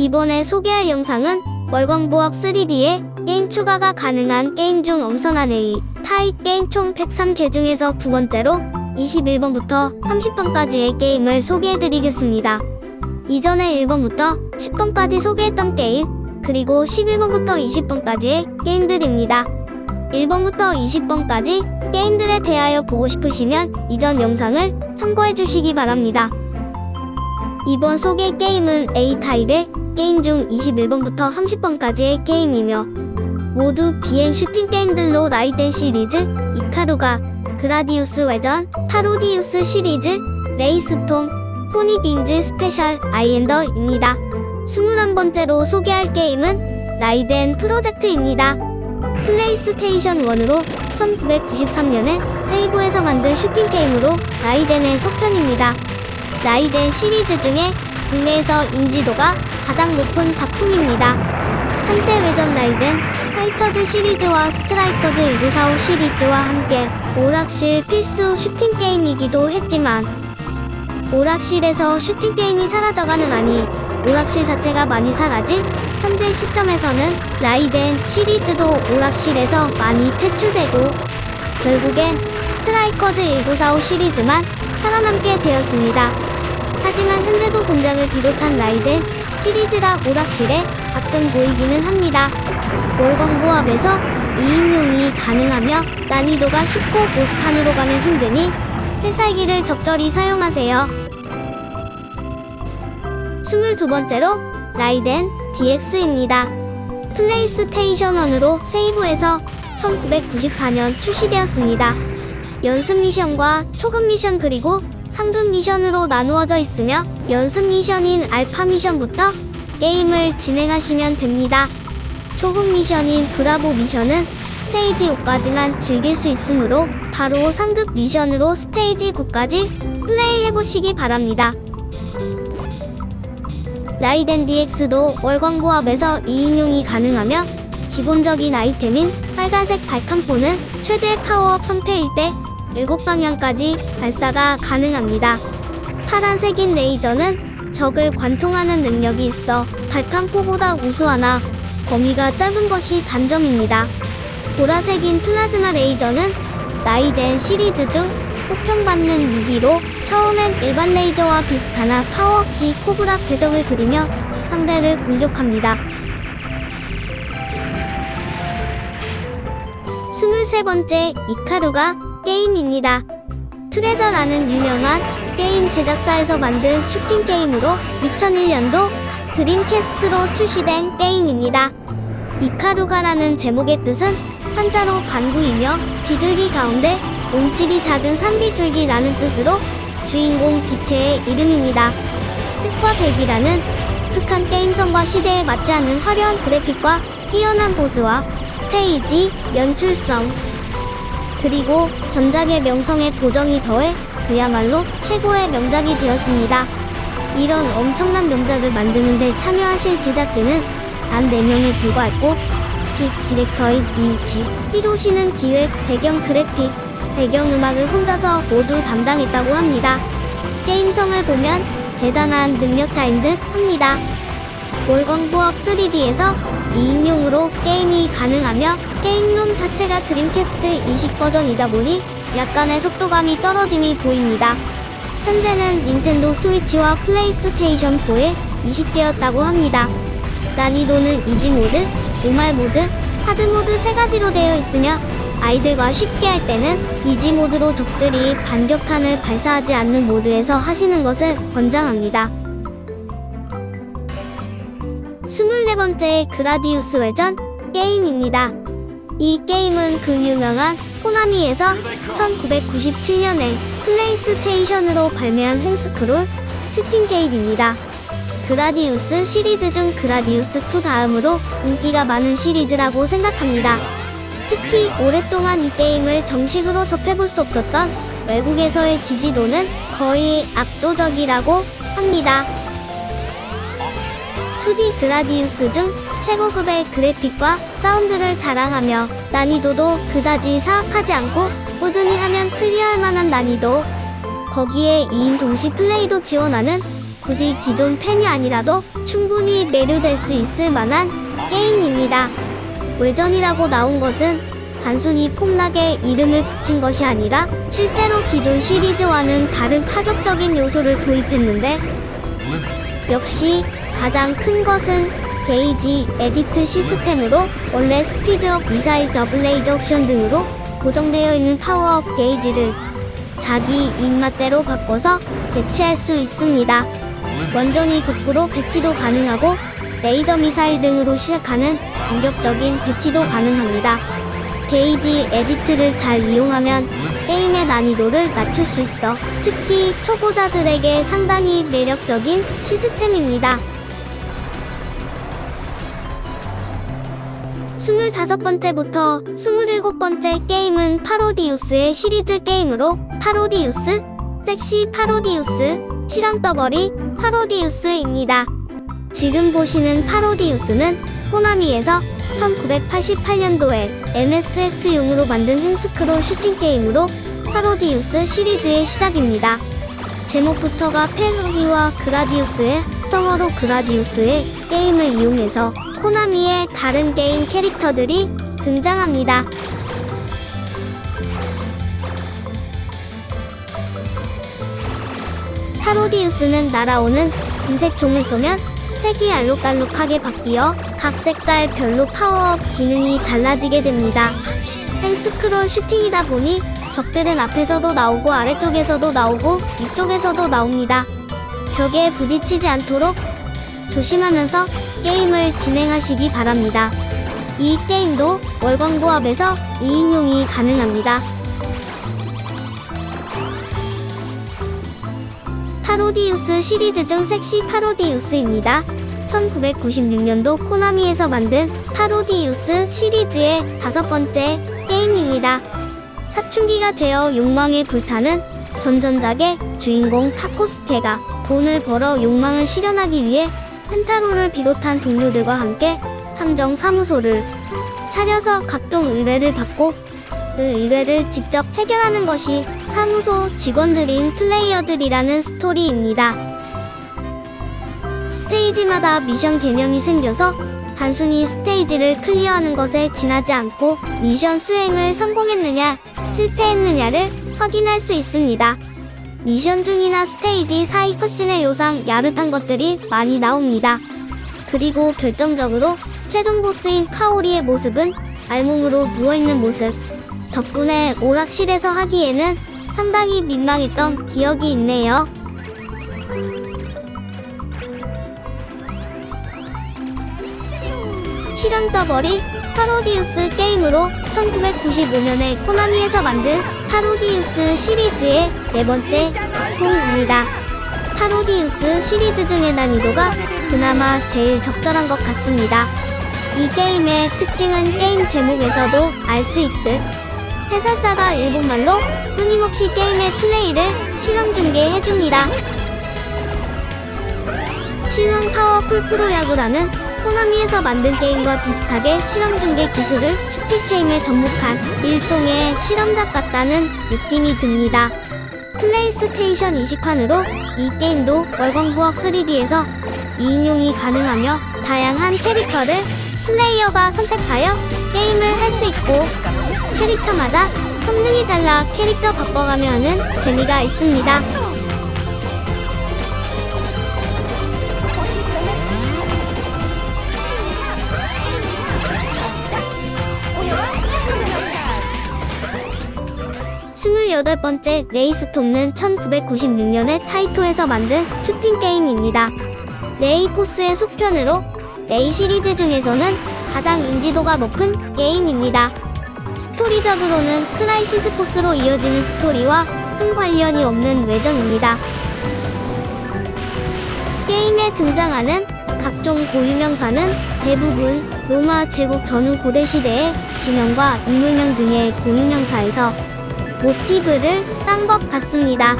이번에 소개할 영상은 월광보합 3D에 게임 추가가 가능한 게임 중 엄선한 A 타입 게임 총 103개 중에서 두 번째로 21번부터 30번까지의 게임을 소개해드리겠습니다. 이전에 1번부터 10번까지 소개했던 게임, 그리고 11번부터 20번까지의 게임들입니다. 1번부터 20번까지 게임들에 대하여 보고 싶으시면 이전 영상을 참고해 주시기 바랍니다. 이번 소개 게임은 A타입의 게임 중 21번부터 30번까지의 게임이며 모두 비행 슈팅 게임들로 라이덴 시리즈, 이카루가, 그라디우스 외전, 파로디우스 시리즈, 레이스톰, 토니빙즈 스페셜 아이엔더입니다. 21번째로 소개할 게임은 라이덴 프로젝트입니다. 플레이스테이션 1으로 1993년에 세이브에서 만든 슈팅 게임으로 라이덴의 속편입니다. 라이덴 시리즈 중에 국내에서 인지도가 가장 높은 작품입니다. 한때 외전 라이덴, 파이터즈 시리즈와 스트라이커즈 1945 시리즈와 함께 오락실 필수 슈팅 게임이기도 했지만 오락실에서 슈팅 게임이 사라져가는 아니 오락실 자체가 많이 사라진 현재 시점에서는 라이덴 시리즈도 오락실에서 많이 퇴출되고 결국엔 스트라이커즈 1945 시리즈만 살아남게 되었습니다. 하지만 현재도 본작을 비롯한 라이덴 시리즈가 오락실에 가끔 보이기는 합니다. 월광보합에서 2인용이 가능하며 난이도가 쉽고 보스판으로 가면 힘드니 필살기를 적절히 사용하세요. 22번째로 라이덴 DX입니다. 플레이스테이션 1으로 세이브에서 1994년 출시되었습니다. 연습 미션과 초급 미션 그리고 3급 미션으로 나누어져 있으며 연습 미션인 알파 미션부터 게임을 진행하시면 됩니다. 초급 미션인 브라보 미션은 스테이지 5까지만 즐길 수 있으므로 바로 상급 미션으로 스테이지 9까지 플레이해보시기 바랍니다. 라이덴 DX도 월광고압에서 2인용이 가능하며 기본적인 아이템인 빨간색 발칸포는 최대 파워업 상태일 때 7방향까지 발사가 가능합니다. 파란색인 레이저는 적을 관통하는 능력이 있어 발칸포보다 우수하나 범위가 짧은 것이 단점입니다. 보라색인 플라즈마 레이저는 라이덴 시리즈 중 호평받는 무기로 처음엔 일반 레이저와 비슷하나 파워 없이 코브라 궤적을 그리며 상대를 공격합니다. 23번째 이카루가 게임입니다. 트레저라는 유명한 게임 제작사에서 만든 슈팅 게임으로 2001년도 드림캐스트로 출시된 게임입니다. 이카루가라는 제목의 뜻은 한자로 반구이며 비둘기 가운데 몸집이 작은 산비둘기라는 뜻으로 주인공 기체의 이름입니다. 흑과 백이라는 독특한 게임성과 시대에 맞지 않는 화려한 그래픽과 뛰어난 보스와 스테이지, 연출성, 그리고 전작의 명성에 보정이 더해 그야말로 최고의 명작이 되었습니다. 이런 엄청난 명작을 만드는데 참여하실 제작진은 단 4명에 불과했고 픽 디렉터인 이우치 히로시는 기획, 배경 그래픽, 배경음악을 혼자서 모두 담당했다고 합니다. 게임성을 보면 대단한 능력자인 듯 합니다. 월광보합 3D에서 2인용으로 게임이 가능하며 게임룸 자체가 드림캐스트 이식 버전이다 보니 약간의 속도감이 떨어짐이 보입니다. 현재는 닌텐도 스위치와 플레이스테이션 4에 이식되었다고 합니다. 난이도는 이지 모드, 노말 모드, 하드 모드 세 가지로 되어 있으며 아이들과 쉽게 할 때는 이지 모드로 적들이 반격탄을 발사하지 않는 모드에서 하시는 것을 권장합니다. 24번째 그라디우스 외전 게임입니다. 이 게임은 그 유명한 코나미에서 1997년에 플레이스테이션으로 발매한 횡스크롤 슈팅 게임입니다. 그라디우스 시리즈 중 그라디우스 2 다음으로 인기가 많은 시리즈라고 생각합니다. 특히 오랫동안 이 게임을 정식으로 접해볼 수 없었던 외국에서의 지지도는 거의 압도적이라고 합니다. 2D 그라디우스 중 최고급의 그래픽과 사운드를 자랑하며 난이도도 그다지 사악하지 않고 꾸준히 하면 클리어할 만한 난이도 거기에 2인 동시 플레이도 지원하는 굳이 기존 팬이 아니라도 충분히 매료될 수 있을 만한 게임입니다. 외전이라고 나온 것은 단순히 폼나게 이름을 붙인 것이 아니라 실제로 기존 시리즈와는 다른 파격적인 요소를 도입했는데 역시 가장 큰 것은 게이지 에디트 시스템으로 원래 스피드업 미사일 더블 레이저 옵션 등으로 고정되어 있는 파워업 게이지를 자기 입맛대로 바꿔서 배치할 수 있습니다. 완전히 거꾸로 배치도 가능하고 레이저 미사일 등으로 시작하는 공격적인 배치도 가능합니다. 게이지 에디트를 잘 이용하면 게임의 난이도를 낮출 수 있어 특히 초보자들에게 상당히 매력적인 시스템입니다. 25번째부터 27번째 게임은 파로디우스의 시리즈 게임으로 파로디우스, 섹시 파로디우스, 실험 떠버리 파로디우스입니다. 지금 보시는 파로디우스는 호나미에서 1988년도에 MSX용으로 만든 횡스크롤 슈팅 게임으로 파로디우스 시리즈의 시작입니다. 제목부터가 페로디와 그라디우스의 성어로 그라디우스의 게임을 이용해서 코나미의 다른 게임 캐릭터들이 등장합니다. 파로디우스는 날아오는 금색 종을 쏘면 색이 알록달록하게 바뀌어 각 색깔 별로 파워업 기능이 달라지게 됩니다. 헬스크롤 슈팅이다 보니 적들은 앞에서도 나오고 아래쪽에서도 나오고 위쪽에서도 나옵니다. 벽에 부딪히지 않도록 조심하면서 게임을 진행하시기 바랍니다. 이 게임도 월광고압에서 2인용이 가능합니다. 파로디우스 시리즈 중 섹시 파로디우스입니다. 1996년도 코나미에서 만든 파로디우스 시리즈의 다섯 번째 게임입니다. 사춘기가 되어 욕망에 불타는 전전작의 주인공 타코스케가 돈을 벌어 욕망을 실현하기 위해 펜타로를 비롯한 동료들과 함께 함정 사무소를 차려서 각종 의뢰를 받고 그 의뢰를 직접 해결하는 것이 사무소 직원들인 플레이어들이라는 스토리입니다. 스테이지마다 미션 개념이 생겨서 단순히 스테이지를 클리어하는 것에 지나지 않고 미션 수행을 성공했느냐, 실패했느냐를 확인할 수 있습니다. 미션 중이나 스테이지 사이 컷신의 요상 야릇한 것들이 많이 나옵니다. 그리고 결정적으로 최종 보스인 카오리의 모습은 알몸으로 누워있는 모습. 덕분에 오락실에서 하기에는 상당히 민망했던 기억이 있네요. 실험 더버리 파로디우스 게임으로 1995년에 코나미에서 만든 파로디우스 시리즈의 네 번째 작품입니다. 파로디우스 시리즈 중의 난이도가 그나마 제일 적절한 것 같습니다. 이 게임의 특징은 게임 제목에서도 알 수 있듯 해설자가 일본말로 끊임없이 게임의 플레이를 실험 중계해줍니다. 실험 파워 풀 프로야구라는 호나미에서 만든 게임과 비슷하게 실험 중계 기술을 슈팅 게임에 접목한 일종의 실험작 같다는 느낌이 듭니다. 플레이스테이션 20판으로 이 게임도 월광부학 3D에서 2인용이 가능하며 다양한 캐릭터를 플레이어가 선택하여 게임을 할 수 있고 캐릭터마다 성능이 달라 캐릭터 바꿔가며 하는 재미가 있습니다. 스물여덟 번째 레이스톰은 1996년에 타이토에서 만든 슈팅 게임입니다. 레이포스의 속편으로 레이 시리즈 중에서는 가장 인지도가 높은 게임입니다. 스토리적으로는 크라이시스 포스로 이어지는 스토리와 큰 관련이 없는 외전입니다. 게임에 등장하는 각종 고유명사는 대부분 로마 제국 전후 고대 시대의 지명과 인물명 등의 고유명사에서 모티브를 딴 것 같습니다.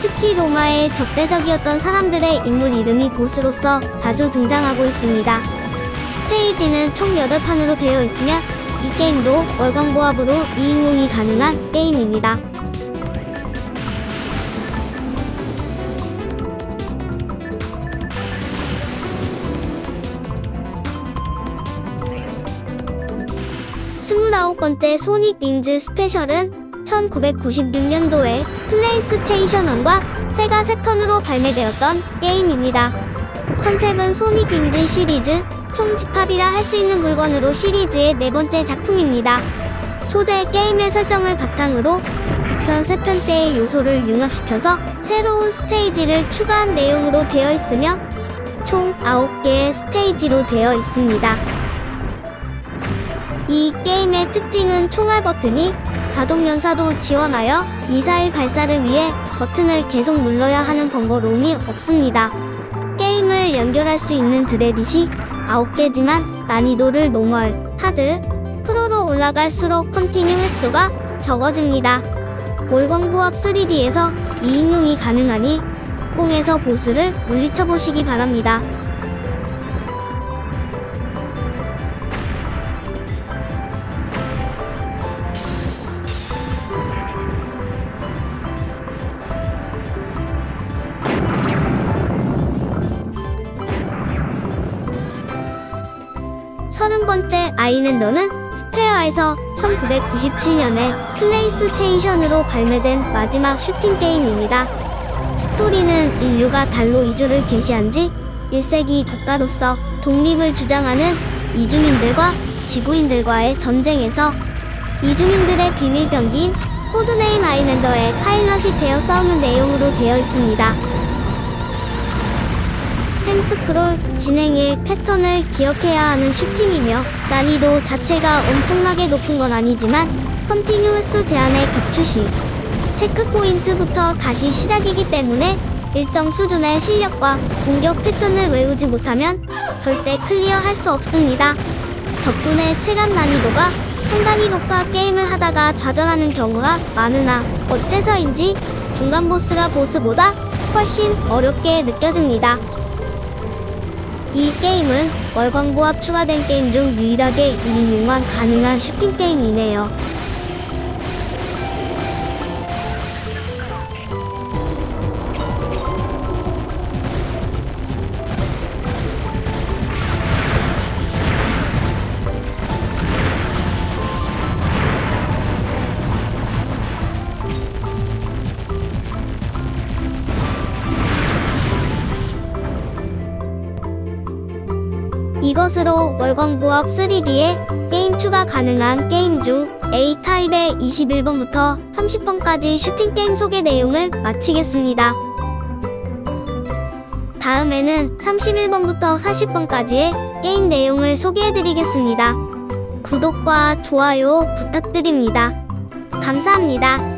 특히 로마의 적대적이었던 사람들의 인물 이름이 보스로서 자주 등장하고 있습니다. 스테이지는 총 8판으로 되어 있으며 이 게임도 월광보합으로 2인용이 가능한 게임입니다. 29번째 소닉 닌즈 스페셜은 1996년도에 플레이스테이션 1과 세가 세턴으로 발매되었던 게임입니다. 컨셉은 소닉 윙즈 시리즈 총 집합이라 할 수 있는 물건으로 시리즈의 네 번째 작품입니다. 초대 게임의 설정을 바탕으로 2편, 3편 때의 요소를 융합시켜서 새로운 스테이지를 추가한 내용으로 되어 있으며 총 9개의 스테이지로 되어 있습니다. 이 게임의 특징은 총알 버튼이 자동 연사도 지원하여 미사일 발사를 위해 버튼을 계속 눌러야 하는 번거로움이 없습니다. 게임을 연결할 수 있는 드레딧이 9개지만 난이도를 노멀, 하드, 프로로 올라갈수록 컨티뉴 횟수가 적어집니다. 월광부합 3D에서 2인용이 가능하니 공에서 보스를 물리쳐 보시기 바랍니다. 서른 번째 아이는 너는 스퀘어에서 1997년에 플레이스테이션으로 발매된 마지막 슈팅 게임입니다. 스토리는 인류가 달로 이주를 개시한 지 1세기 국가로서 독립을 주장하는 이주민들과 지구인들과의 전쟁에서 이주민들의 비밀 병기인 코드네임 아일랜더의 파일럿이 되어 싸우는 내용으로 되어 있습니다. 펜스크롤 진행의 패턴을 기억해야 하는 슈팅이며 난이도 자체가 엄청나게 높은 건 아니지만 컨티뉴 횟수 제한의 격추 시 체크 포인트부터 다시 시작이기 때문에 일정 수준의 실력과 공격 패턴을 외우지 못하면 절대 클리어할 수 없습니다. 덕분에 체감 난이도가 상당히 높아 게임을 하다가 좌절하는 경우가 많으나 어째서인지 중간 보스가 보스보다 훨씬 어렵게 느껴집니다. 이 게임은 월광부합 추가된 게임 중 유일하게 1인용만 가능한 슈팅 게임이네요. 이것으로 월광부합 3D에 게임 추가 가능한 게임 중 A타입의 21번부터 30번까지 슈팅 게임 소개 내용을 마치겠습니다. 다음에는 31번부터 40번까지의 게임 내용을 소개해드리겠습니다. 구독과 좋아요 부탁드립니다. 감사합니다.